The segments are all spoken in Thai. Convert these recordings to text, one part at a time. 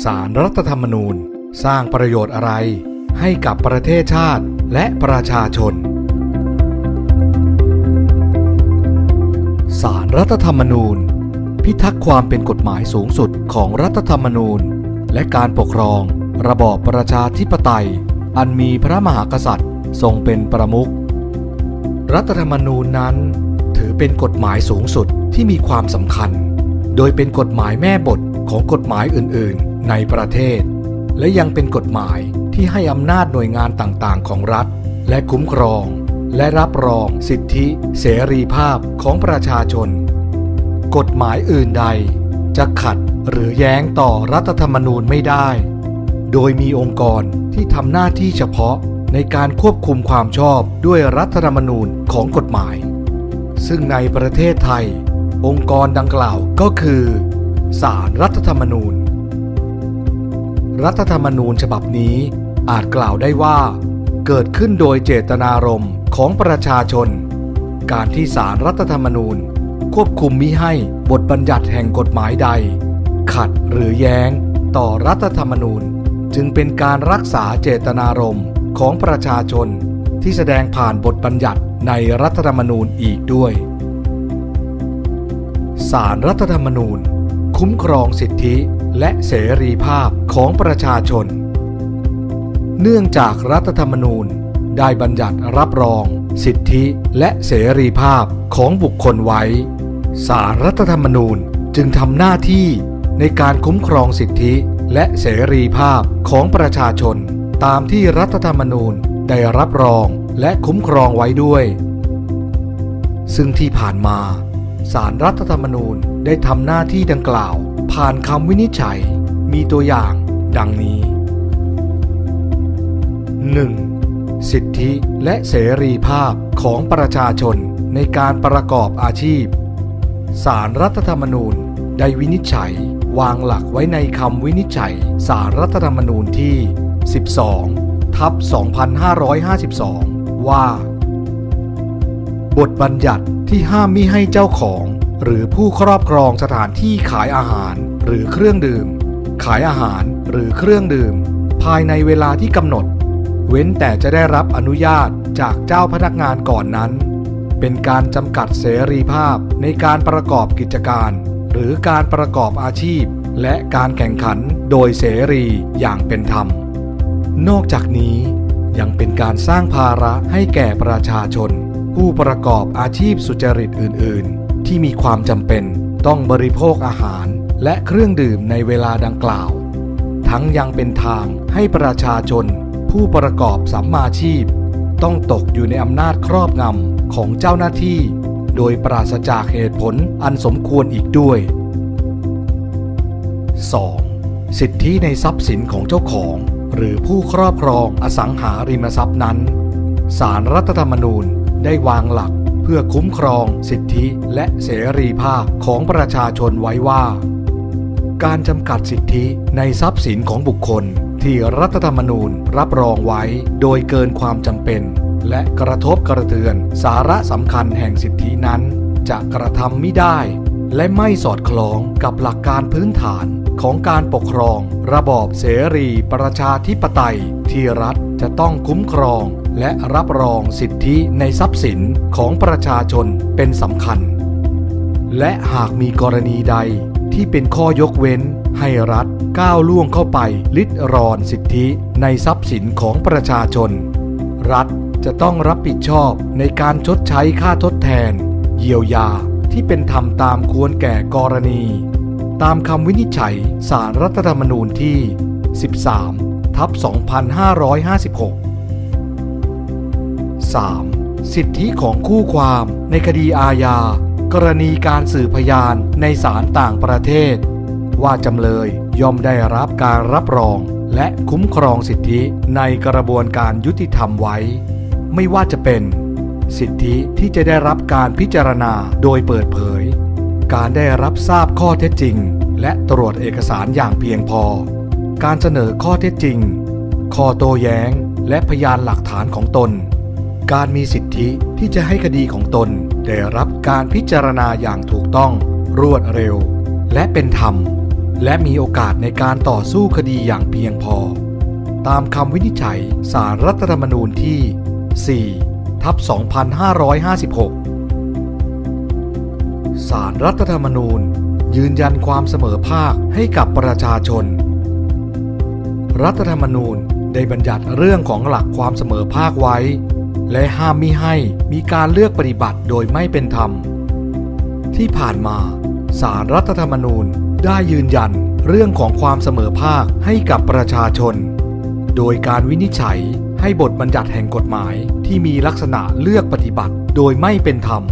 สารรัฐธรรมนูญ สร้างประโยชน์อะไรให้กับประเทศชาติและประชาชน สารรัฐธรรมนูญ พิทักษ์ความเป็นกฎหมายสูงสุดของรัฐธรรมนูญ และการปกครองระบอบประชาธิปไตย อันมีพระมหากษัตริย์ทรงเป็นประมุข รัฐธรรมนูญนั้น ถือเป็นกฎหมายสูงสุดที่มีความสำคัญ โดยเป็นกฎหมายแม่บทของกฎหมายอื่นๆ ในประเทศ และยังเป็นกฎหมายที่ให้อำนาจหน่วยงานต่างๆ ของรัฐ และคุ้มครอง และรับรองสิทธิ เสรีภาพของประชาชน กฎหมายอื่นใด จะขัดหรือแย้งต่อรัฐธรรมนูญไม่ได้ โดยมีองค์กรที่ทำหน้าที่เฉพาะในการควบคุมความชอบด้วยรัฐธรรมนูญของกฎหมาย ซึ่งในประเทศไทย องค์กรดังกล่าวก็คือ ศาลรรัฐธรรมนูญ รัฐธรรมนูญฉบับนี้ อาจกล่าวได้ว่า เกิดขึ้นโดยเจตนารมณ์ของประชาชน การที่ศารรัฐธรรมนูญ ควบคุมมิให้บทบัญญัติแห่งกฎหมายใด ขัดหรือแย้งต่อรัฐธรรมนูญ จึงเป็นการรักษาเจตนารมณ์ของประชาชนที่แสดงผ่านบทบัญญัติในรัฐธรรมนูญอีกด้วยสารรัฐธรรมนูญ คุ้มครองสิทธิ และเสรีภาพของประชาชน เนื่องจากรัฐธรรมนูญได้บัญญัติรับรอง สิทธิและเสรีภาพของบุคคลไว้ สารรัฐธรรมนูญจึงทำหน้าที่ในการคุ้มครองสิทธิและเสรีภาพของประชาชน ตามที่รัฐธรรมนูญได้รับรองและคุ้มครองไว้ด้วย ซึ่งที่ผ่านมา สารรัฐธรรมนูญได้ทำหน้าที่ดังกล่าว ผ่านคำวินิจฉัย มีตัวอย่างดังนี้ 1. สิทธิและเสรีภาพของประชาชนในการประกอบอาชีพ สารรัฐธรรมนูญได้วินิจฉัย วางหลักไว้ในคำวินิจฉัย สารรัฐธรรมนูญที่ 12 ทับ 2552 ว่า บทบัญญัติที่ห้ามมิให้เจ้าของ หรือผู้ครอบครองสถานที่ขายอาหาร หรือเครื่องดื่ม ขายอาหารหรือเครื่องดื่ม ภายในเวลาที่กำหนด เว้นแต่จะได้รับอนุญาตจากเจ้าพนักงานก่อนนั้น เป็นการจำกัดเสรีภาพในการประกอบกิจการ หรือการประกอบอาชีพ และการแข่งขันโดยเสรีอย่างเป็นธรรม นอกจากนี้ยังเป็นการสร้างภาระให้แก่ประชาชน ผู้ประกอบอาชีพสุจริตอื่น ๆ ที่มีความจำเป็นต้องบริโภคอาหารและเครื่องดื่มในเวลาดังกล่าว ทั้งยังเป็นทางให้ประชาชน ผู้ประกอบสัมมาชีพ ต้องตกอยู่ในอำนาจครอบงำของเจ้าหน้าที่ โดยปราศจากเหตุผลอันสมควรอีกด้วย 2. สิทธิในทรัพย์สินของเจ้าของ หรือผู้ครอบครองอสังหาริมทรัพย์นั้น สารรัฐธรรมนูญได้วางหลัก พื่อคุ้มครอง สิทธิและเสรีภาพของประชาชนไว้ว่า การจำกัดสิทธิในทรัพย์สินของบุคคล ที่รัฐธรรมนูญรับรองไว้โดยเกินความจำเป็น และกระทบกระเทือนสาระสำคัญแห่งสิทธินั้น จะกระทำไม่ได้ และไม่สอดคล้องกับหลักการพื้นฐานของการปกครอง ระบอบเสรีประชาธิปไตย ที่รัฐจะต้องคุ้มครอง และรับรองสิทธิในทรัพย์สินของประชาชนเป็นสำคัญ และหากมีกรณีใดที่เป็นข้อยกเว้นให้รัฐก้าวล่วงเข้าไปลิดรอนสิทธิในทรัพย์สินของประชาชน รัฐจะต้องรับผิดชอบในการชดใช้ค่าทดแทน เยียวยาที่เป็นธรรมตามควรแก่กรณี ตามคำวินิจฉัยสารรัฐธรรมนูญที่ 13 ทับ 2556 3. สิทธิของคู่ความในคดีอาญา กรณีการสืบพยานในศาลต่างประเทศ ว่าจำเลยย่อมได้รับการรับรอง และคุ้มครองสิทธิในกระบวนการยุติธรรมไว้ ไม่ว่าจะเป็น สิทธิที่จะได้รับการพิจารณาโดยเปิดเผย การได้รับทราบข้อเท็จจริง และตรวจเอกสารอย่างเพียงพอ การเสนอข้อเท็จจริง ข้อโต้แย้ง และพยานหลักฐานของตน การมีสิทธิที่จะให้คดีของตนได้รับการพิจารณาอย่างถูกต้อง รวดเร็ว และเป็นธรรม และมีโอกาสในการต่อสู้คดีอย่างเพียงพอ ตามคำวินิจฉัยสารรัฐธรรมนูญที่ 4 ทับ 2556 สารรัฐธรรมนูญ ยืนยันความเสมอภาคให้กับประชาชน รัฐธรรมนูญได้บัญญัติเรื่องของหลักความเสมอภาคไว้ และห้ามมิให้มีการเลือกปฏิบัติโดยไม่เป็นธรรม ที่ผ่านมาสารรัฐธรรมนูญได้ยืนยันเรื่องของความเสมอภาคให้กับประชาชน โดยการวินิจฉัยให้บทบัญญัติแห่งกฎหมายที่มีลักษณะเลือกปฏิบัติโดยไม่เป็นธรรม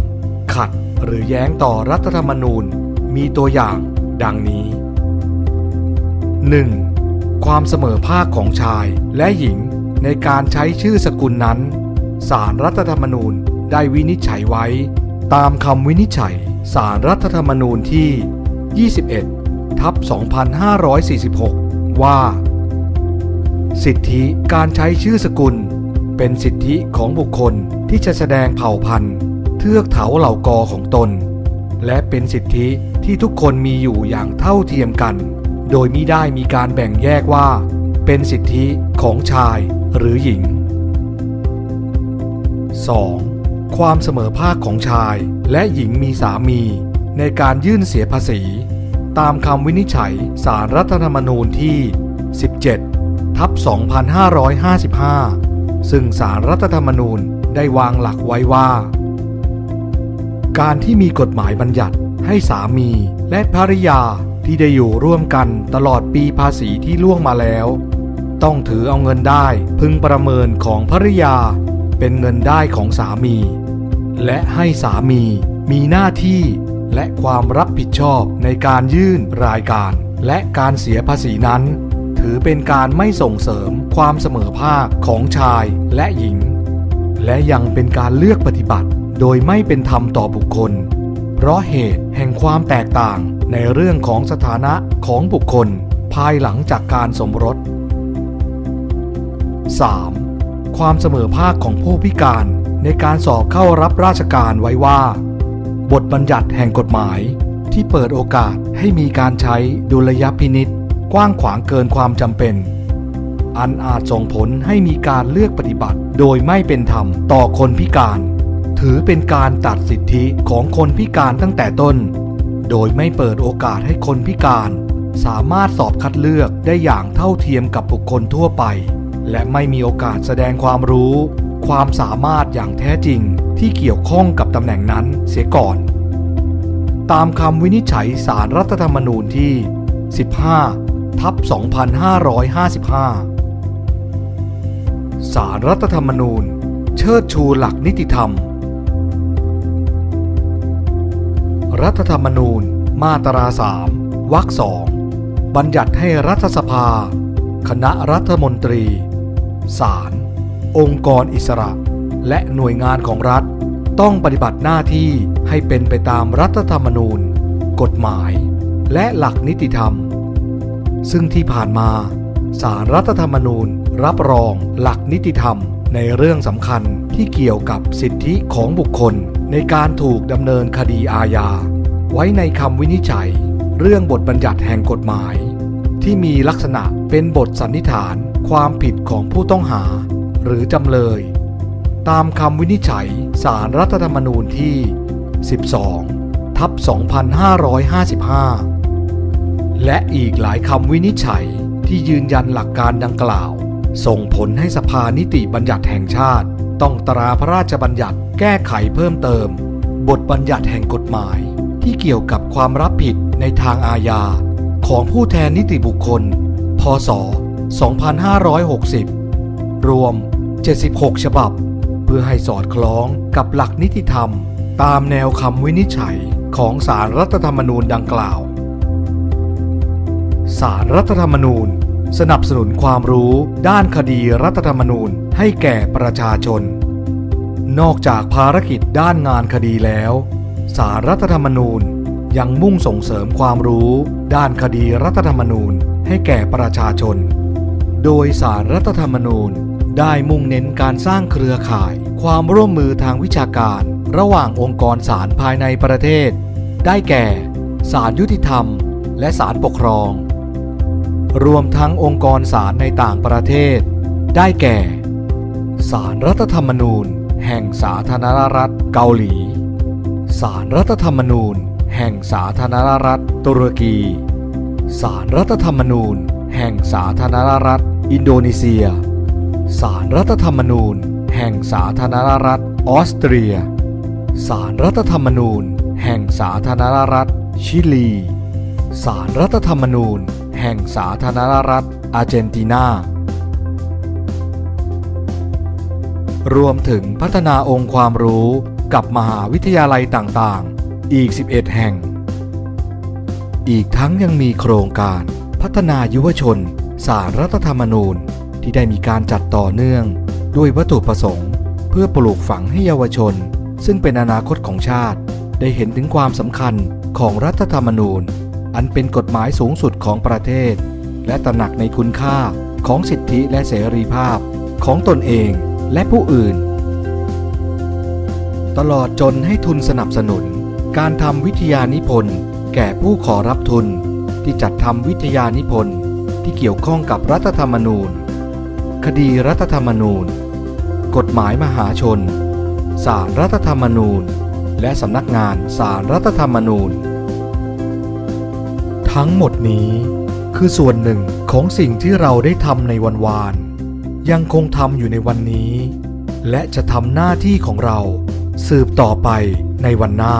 ขัดหรือแย้งต่อรัฐธรรมนูญ มีตัวอย่างดังนี้ 1. ความเสมอภาคของชายและหญิงในการใช้ชื่อสกุลนั้น สารรัฐธรรมนูญได้วินิจฉัยไว้ ตามคำวินิจฉัยสารรัฐธรรมนูญที่ 21 ทับ 2546 ว่า สิทธิการใช้ชื่อสกุล เป็นสิทธิของบุคคลที่จะแสดงเผ่าพันธุ์ เทือกเถาเหล่ากอของตน และเป็นสิทธิที่ทุกคนมีอยู่อย่างเท่าเทียมกัน โดยมิได้มีการแบ่งแยกว่า เป็นสิทธิของชายหรือหญิง 2. ความเสมอภาคของชายและหญิงมีสามี ในการยื่นเสียภาษี ตามคำวินิจฉัยสารรัฐธรรมนูญที่ 17 ทับ 2555 ซึ่งสารรัฐธรรมนูญได้วางหลักไว้ว่า การที่มีกฎหมายบัญญัติให้สามีและภริยาที่ได้อยู่ร่วมกันตลอดปีภาษีที่ล่วงมาแล้ว ต้องถือเอาเงินได้พึงประเมินของภริยา เป็นเงินได้ของสามี และให้สามีมีหน้าที่และความรับผิดชอบในการยื่นรายการ และการเสียภาษีนั้น ถือเป็นการไม่ส่งเสริมความเสมอภาคของชายและหญิง และยังเป็นการเลือกปฏิบัติ โดยไม่เป็นธรรมต่อบุคคล เพราะเหตุแห่งความแตกต่างในเรื่องของสถานะของบุคคลภายหลังจากการสมรส 3. ความเสมอภาคของผู้พิการในการสอบเข้ารับราชการไว้ว่า บทบัญญัติแห่งกฎหมายที่เปิดโอกาสให้มีการใช้ดุลยพินิษกว้างขวางเกินความจำเป็น อันอาจส่งผลให้มีการเลือกปฏิบัติโดยไม่เป็นธรรมต่อคนพิการ ถือเป็นการตัดสิทธิของคนพิการตั้งแต่ต้น โดยไม่เปิดโอกาสให้คนพิการ สามารถสอบคัดเลือกได้อย่างเท่าเทียมกับบุคคลทั่วไป และไม่มีโอกาสแสดงความรู้ ความสามารถอย่างแท้จริงที่เกี่ยวข้องกับตำแหน่งนั้นเสียก่อน ตามคำวินิจฉัยสารรัฐธรรมนูญที่ 15 ทับ 2555 สารรัฐธรรมนูญ เชิดชูหลักนิติธรรม รัฐธรรมนูญ มาตราสามวรรคสองบัญญัติให้รัฐสภา คณะรัฐมนตรี ศาล องค์กรอิสระ และหน่วยงานของรัฐ ต้องปฏิบัติหน้าที่ให้เป็นไปตามรัฐธรรมนูญ กฎหมาย และหลักนิติธรรม ซึ่งที่ผ่านมาสารรัฐธรรมนูญรับรองหลักนิติธรรมในเรื่องสำคัญที่เกี่ยวกับสิทธิของบุคคลในการถูกดำเนินคดีอาญา ไว้ในคำวินิจฉัย เรื่องบทบัญญัติแห่งกฎหมาย ที่มีลักษณะเป็นบทสันนิษฐาน ความผิดของผู้ต้องหา หรือจำเลย ตามคำวินิจฉัยสารรัฐธรรมนูญที่ 12 ทับ 2555 และอีกหลายคำวินิจฉัยที่ยืนยันหลักการดังกล่าว ส่งผลให้สภานิติบัญญัติแห่งชาติ ต้องตราพระราชบัญญัติแก้ไขเพิ่มเติม บทบัญญัติแห่งกฎหมาย ที่เกี่ยวกับความรับผิดในทางอาญาของผู้แทนนิติบุคคล พศ 2560 รวม 76 ฉบับ เพื่อให้สอดคล้องกับหลักนิติธรรม ตามแนวคำวินิจฉัยของสารรัฐธรรมนูญดังกล่าว สารรัฐธรรมนูญ สนับสนุนความรู้ด้านคดีรัฐธรรมนูญให้แก่ประชาชน นอกจากภารกิจด้านงานคดีแล้ว สารรัฐธรรมนูญยังมุ่งส่งเสริมความรู้ด้านคดีรัฐธรรมนูญให้แก่ประชาชน โดยสารรัฐธรรมนูญ ได้มุ่งเน้นการสร้างเครือข่าย ความร่วมมือทางวิชาการ ระหว่างองค์กรศาลภายในประเทศ ได้แก่ศาลยุติธรรม และศาลปกครอง รวมทั้งองค์กรศาลในต่างประเทศ ได้แก่ศาลรัฐธรรมนูญ แห่งสาธารณรัฐเกาหลีศาลรัฐธรรมนูญ แห่งสาธารณรัฐตุรกีศาลรัฐธรรมนูญ แห่งสาธารณรัฐ อินโดนีเซียศาลรัฐธรรมนูญ แห่งสาธารณรัฐออสเตรียศาลรัฐธรรมนูญ แห่งสาธารณรัฐชิลีศาลรัฐธรรมนูญ แห่งสาธารณรัฐอาร์เจนตินารวมถึงพัฒนาองค์ความรู้กับมหาวิทยาลัยต่างๆ อีก 11 แห่ง อีกทั้งยังมีโครงการพัฒนายุวชน สารรัฐธรรมนูญที่ได้มีการจัดต่อเนื่อง ด้วยวัตถุประสงค์ เพื่อปลูกฝังให้เยาวชน ซึ่งเป็นอนาคตของชาติ ได้เห็นถึงความสำคัญของรัฐธรรมนูญ อันเป็นกฎหมายสูงสุดของประเทศ และตระหนักในคุณค่าของสิทธิและเสรีภาพของตนเองและผู้อื่น ตลอดจนให้ทุนสนับสนุน การทำวิทยานิพนธ์แก่ผู้ขอรับทุน ที่จัดทำวิทยานิพนธ์ ที่เกี่ยวข้องกับรัฐธรรมนูญ คดีรัฐธรรมนูญ กฎหมายมหาชนศาลรัฐธรรมนูญ และสำนักงานศาลรัฐธรรมนูญ ทั้งหมดนี้คือส่วนหนึ่งของสิ่งที่เราได้ทำในวันวาน ยังคงทำอยู่ในวันนี้ และจะทำหน้าที่ของเรา สืบต่อไปในวันหน้า